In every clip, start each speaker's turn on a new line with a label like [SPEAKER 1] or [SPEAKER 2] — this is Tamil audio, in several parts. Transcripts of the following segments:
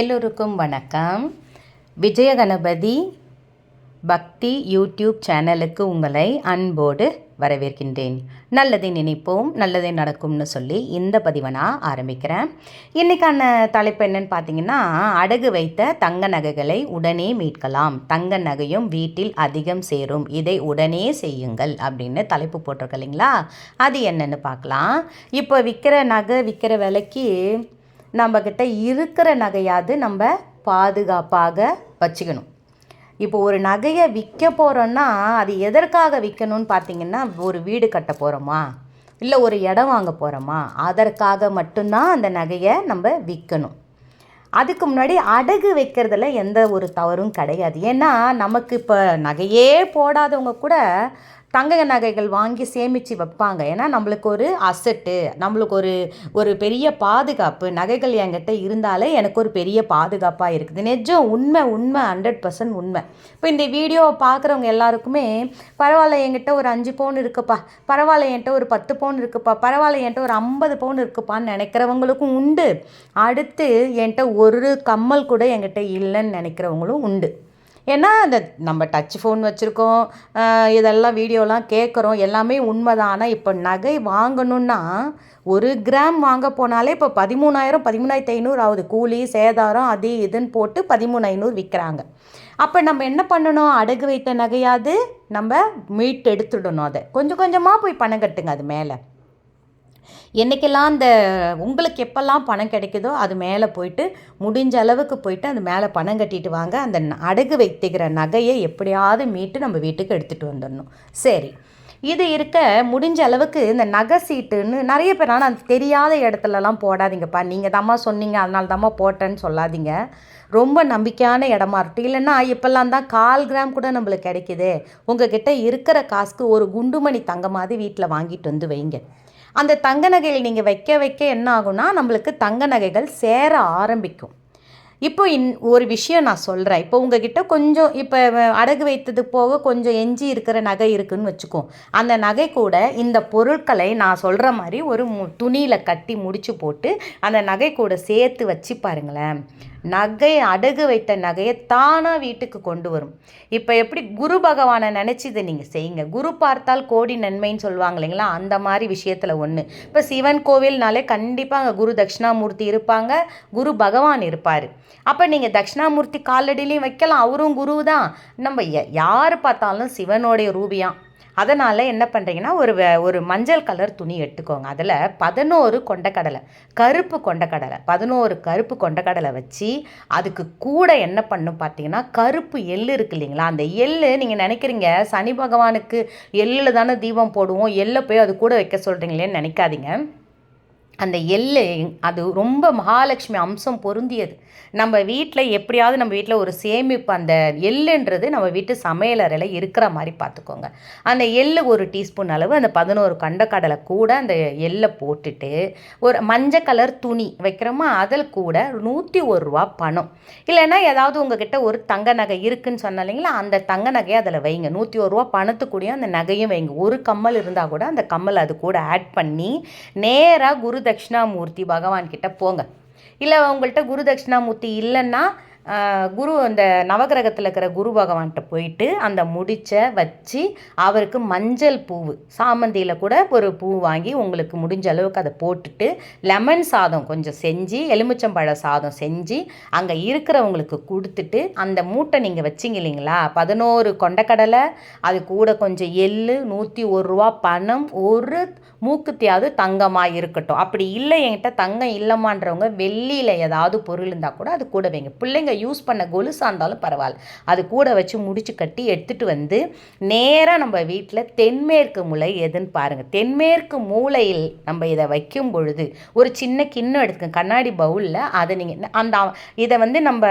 [SPEAKER 1] எல்லோருக்கும் வணக்கம். விஜயகணபதி பக்தி யூடியூப் சேனலுக்கு உங்களை அன்போடு வரவேற்கின்றேன். நல்லதை நினைப்போம் நல்லதே நடக்கும்னு சொல்லி இந்த பதிவை நான் ஆரம்பிக்கிறேன். இன்றைக்கான தலைப்பு என்னன்னு பார்த்தீங்கன்னா அடகு வைத்த தங்க நகைகளை உடனே மீட்கலாம். தங்க நகையும் வீட்டில் அதிகம் சேரும். இதை உடனே செய்யுங்கள் அப்படின்னு தலைப்பு போட்டிருக்க இல்லைங்களா? அது என்னன்னு பார்க்கலாம். இப்போ விற்கிற நகை விற்கிற விலைக்கு நம்மக்கிட்ட இருக்கிற நகையாவது நம்ம பாதுகாப்பாக வச்சுக்கணும். இப்போ ஒரு நகையை விற்க போகிறோன்னா அது எதற்காக விற்கணும்னு பார்த்தீங்கன்னா ஒரு வீடு கட்ட போகிறோமா இல்லை ஒரு இடம் வாங்க போகிறோமா அதற்காக மட்டும்தான் அந்த நகையை நம்ம விற்கணும் அதுக்கு முன்னாடி அடகு வைக்கிறதுல எந்த ஒரு தவறும் கிடையாது. ஏன்னா நமக்கு இப்போ நகையே போடாதவங்க கூட தங்க நகைகள் வாங்கி சேமித்து வைப்பாங்க. ஏன்னா நம்மளுக்கு ஒரு அசட்டு நம்மளுக்கு ஒரு ஒரு பெரிய பாதுகாப்பு நகைகள் என்கிட்ட இருந்தாலே எனக்கு ஒரு பெரிய பாதுகாப்பாக இருக்குது. நிஜம் உண்மை உண்மை ஹண்ட்ரட் பர்சன்ட் உண்மை. இப்போ இந்த வீடியோவை பார்க்குறவங்க எல்லாருக்குமே பரவாயில்ல என்கிட்ட ஒரு அஞ்சு பவுன் இருக்குப்பா. பரவாயில்ல என்கிட்ட ஒரு பத்து பவுன் இருக்குப்பா. பரவாயில்ல என்கிட்ட ஒரு ஐம்பது பவுன் இருக்குப்பான்னு நினைக்கிறவங்களுக்கும் உண்டு. அடுத்து என்கிட்ட ஒரு கம்மல் கூட என்கிட்ட இல்லைன்னு நினைக்கிறவங்களும் உண்டு. ஏன்னா அந்த நம்ம டச் ஃபோன் வச்சுருக்கோம் இதெல்லாம் வீடியோலாம் கேட்குறோம் எல்லாமே உண்மைதான். ஆனால் இப்போ நகை வாங்கணுன்னா ஒரு கிராம் வாங்க போனாலே இப்போ பதிமூணாயிரம் பதிமூணாயிரத்து ஐநூறு ஆகுது. கூலி சேதாரம் அது இதுன்னு போட்டு பதிமூணு ஐநூறு விற்கிறாங்க அப்போ நம்ம என்ன பண்ணணும்? அடகு வைத்த நகையாது நம்ம மீட் எடுத்துடணும் அதை. கொஞ்சம் கொஞ்சமாக போய் பணம் கட்டுங்க அது மேலே. என்றைக்கெல்லாம் அந்த உங்களுக்கு எப்போல்லாம் பணம் கிடைக்குதோ அது மேலே போயிட்டு முடிஞ்ச அளவுக்கு போயிட்டு அது மேலே பணம் கட்டிட்டு வாங்க. அந்த அடகு வைத்துக்கிற நகையை எப்படியாவது மீட்டு நம்ம வீட்டுக்கு எடுத்துகிட்டு வந்துடணும். சரி. இது இருக்க முடிஞ்ச அளவுக்கு இந்த நகை சீட்டுன்னு நிறைய பேர் ஆனால் தெரியாத இடத்துலலாம் போடாதீங்கப்பா. நீங்கள் தாம்மா சொன்னீங்க அதனால தாம்மா போட்டேன்னு சொல்லாதீங்க. ரொம்ப நம்பிக்கையான இடமா இருக்கட்டும். இல்லைன்னா இப்போல்லாம் தான் கால் கிராம் கூட நம்மளுக்கு கிடைக்குது. உங்ககிட்ட இருக்கிற காசுக்கு ஒரு குண்டுமணி தங்க மாதிரி வீட்டில் வாங்கிட்டு வந்து வைங்க. அந்த தங்க நகைகள் நீங்கள் வைக்க வைக்க என்ன ஆகும்னா நம்மளுக்கு தங்க நகைகள் சேர ஆரம்பிக்கும். இப்போ இன் ஒரு விஷயம் நான் சொல்கிறேன் இப்போ உங்ககிட்ட கொஞ்சம் இப்போ அடகு வைத்தது போக கொஞ்சம் எஞ்சி இருக்கிற நகை இருக்குதுன்னு வச்சுக்கோ. அந்த நகை கூட இந்த பொருட்களை நான் சொல்கிற மாதிரி ஒரு மு துணியில் கட்டி முடிச்சு போட்டு அந்த நகை கூட சேர்த்து வச்சு பாருங்களேன். நகை அடகு வைத்த நகையை தானாக வீட்டுக்கு கொண்டு வரும். இப்போ எப்படி குரு பகவானை நினச்சி இதை நீங்கள் செய்யுங்க. குரு பார்த்தால் கோடி நன்மைன்னு சொல்லுவாங்க இல்லைங்களா? அந்த மாதிரி விஷயத்தில் ஒன்று இப்போ சிவன் கோவில்னாலே கண்டிப்பாக அங்கே குரு தட்சிணாமூர்த்தி இருப்பாங்க. குரு பகவான் இருப்பார். அப்போ நீங்கள் தட்சிணாமூர்த்தி காலடியிலையும் வைக்கலாம். அவரும் குரு தான் நம்ம யார் பார்த்தாலும் சிவனுடைய ரூபியான் அதனால் என்ன பண்ணுறீங்கன்னா ஒரு ஒரு மஞ்சள் கலர் துணி எடுத்துக்கோங்க. அதில் பதினோரு கொண்டக்கடலை கருப்பு கொண்டக்கடலை பதினோரு கருப்பு கொண்டக்கடலை வச்சு அதுக்கு கூட என்ன பண்ணும் பார்த்தீங்கன்னா கருப்பு எள் இருக்கு இல்லைங்களா? அந்த எள்ளு நீங்கள் நினைக்கிறீங்க சனி பகவானுக்கு எள்ளில் தானே தீபம் போடுவோம் எள்ளை போய் அது கூட வைக்க சொல்கிறீங்களேன்னு நினைக்காதீங்க. அந்த எள்ளு அது ரொம்ப மகாலட்சுமி அம்சம் பொருந்தியது. நம்ம வீட்டில் எப்படியாவது நம்ம வீட்டில் ஒரு சேமிப்பு அந்த எள்ளுன்றது நம்ம வீட்டு சமையலறையில் இருக்கிற மாதிரி பார்த்துக்கோங்க. அந்த எள்ளு ஒரு டீஸ்பூன் அளவு அந்த பதினோரு கண்டக்கடலை கூட அந்த எள்ளை போட்டுட்டு ஒரு மஞ்சள் கலர் துணி வைக்கிறோமா அதில் கூட நூற்றி ஒரு ரூபா பணம். இல்லைன்னா ஏதாவது உங்ககிட்ட ஒரு தங்க நகை இருக்குன்னு சொன்ன இல்லைங்களா அந்த தங்க நகையை அதில் வைங்க. நூற்றி ஒரு ரூபா பணத்துக்கூடியும் அந்த நகையும் வைங்க. ஒரு கம்மல் இருந்தால் கூட அந்த கம்மல் அது கூட ஆட் பண்ணி நேராக குரு தட்சிணாமூர்த்தி பகவான் கிட்ட போங்க. இல்லை உங்கள்கிட்ட குரு தட்சிணாமூர்த்தி இல்லைன்னா குரு அந்த நவகிரகத்தில் இருக்கிற குரு பகவான்கிட்ட போயிட்டு அந்த முடிச்சை வச்சு அவருக்கு மஞ்சள் பூவு சாமந்தியில் கூட ஒரு பூ வாங்கி உங்களுக்கு முடிஞ்ச அளவுக்கு அதை போட்டுட்டு லெமன் சாதம் கொஞ்சம் செஞ்சு எலுமிச்சம்பழ சாதம் செஞ்சு அங்கே இருக்கிறவங்களுக்கு கொடுத்துட்டு அந்த மூட்டை நீங்கள் வச்சிங்க இல்லைங்களா? பதினோரு கொண்டக்கடலை அது கூட கொஞ்சம் எள்ளு நூற்றி ஒரு ரூபா பணம் ஒரு மூக்குத்தியாவது தங்கமாக இருக்கட்டும். அப்படி இல்லை என்கிட்ட தங்கம் இல்லைமான்றவங்க வெள்ளியில் ஏதாவது பொருள் இருந்தால் கூட அது கூட வைங்க பிள்ளைங்க யூஸ் பண்ண கொலுசாக இருந்தாலும் பரவாயில்ல. அது கூட வச்சு முடிச்சு கட்டி எடுத்துகிட்டு வந்து நேராக நம்ம வீட்டில் தென்மேற்கு மூலை எதுன்னு பாருங்கள் தென்மேற்கு மூலையில் நம்ம இதை வைக்கும் பொழுது ஒரு சின்ன கிண்ணம் எடுத்துக்க கண்ணாடி பவுலில் அதை நீங்கள் அந்த இதை வந்து நம்ம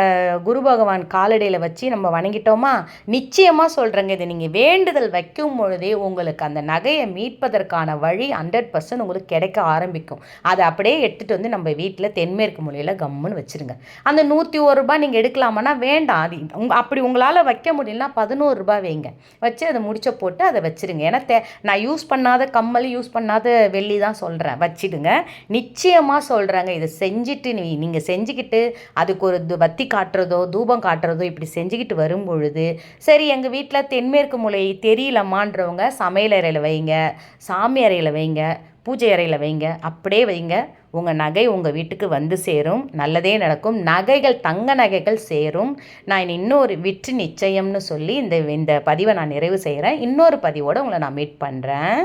[SPEAKER 1] குரு பகவான் காலடியில் வச்சு நம்ம வணங்கிட்டோமா? நிச்சயமாக சொல்கிறேங்க இதை நீங்கள் வேண்டுதல் வைக்கும் பொழுதே உங்களுக்கு அந்த நகையை மீட்பதற்கான வழி ஹண்ட்ரட் பர்சன்ட் உங்களுக்கு கிடைக்க ஆரம்பிக்கும். அதை அப்படியே எடுத்துகிட்டு வந்து நம்ம வீட்டில் தென்மேற்கு மூலையில் கம்முன்னு வச்சுருங்க. அந்த நூற்றி ஒரு ரூபாய் நீங்கள் நீங்கள் எடுக்கலாமான்னா வேண்டாம் அது உங்க அப்படி உங்களால் வைக்க முடியலனா பதினோரு ரூபாய் வைங்க. வச்சு அதை முடிச்ச போட்டு அதை வச்சுருங்க. ஏன்னா தே நான் யூஸ் பண்ணாத கம்மல் யூஸ் பண்ணாத வெள்ளி தான் சொல்கிறேன் வச்சிடுங்க. நிச்சயமாக சொல்கிறேங்க இதை செஞ்சுட்டு நீ நீங்கள் செஞ்சுக்கிட்டு அதுக்கு ஒரு து- வத்தி காட்டுறதோ தூபம் காட்டுறதோ இப்படி செஞ்சுக்கிட்டு வரும் பொழுது சரி எங்கள் வீட்டில் தென்மேற்கு மூலை தெரியலம்மான்றவங்க சமையல் அறையில் வைங்க சாமி அறையில் வைங்க பூஜை அறையில் வைங்க அப்படியே வைங்க. உங்கள் நகை உங்கள் வீட்டுக்கு வந்து சேரும் நல்லதே நடக்கும். நகைகள் தங்க நகைகள் சேரும். நான் இன்னொரு விற்று நிச்சயம்னு சொல்லி இந்த இந்த பதிவை நான் நிறைவு செய்கிறேன் இன்னொரு பதிவோடு உங்களை நான் மீட் பண்ணுறேன்